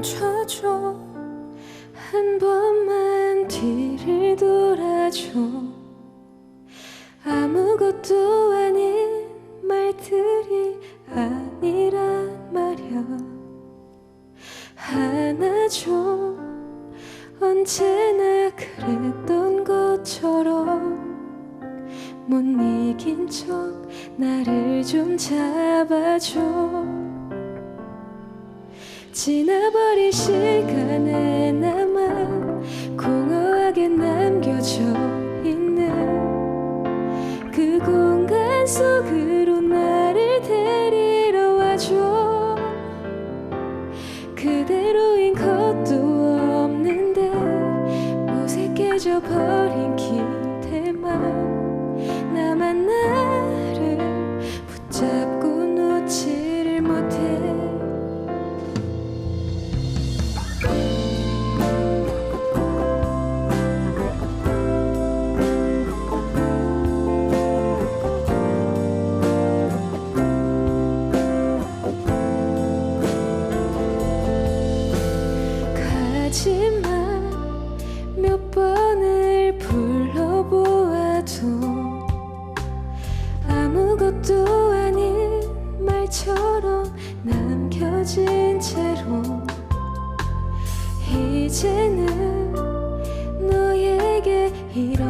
멈춰줘. 한 번만 뒤를 돌아줘. 아무것도 아닌 말들이 아니란 말야. 하나 줘 언제나 그랬던 것처럼 못 이긴 척 나를 좀 잡아줘 지나버린 시간에 나만 공허하게 남겨져 있는 그 공간 속으로 나를 데리러 와줘. 그대로인 것도 없는데 무색해져 버린 기 가지만 몇 번을 불러보아도 아무것도 아닌 말처럼 남겨진 채로 이제는 너에게 이런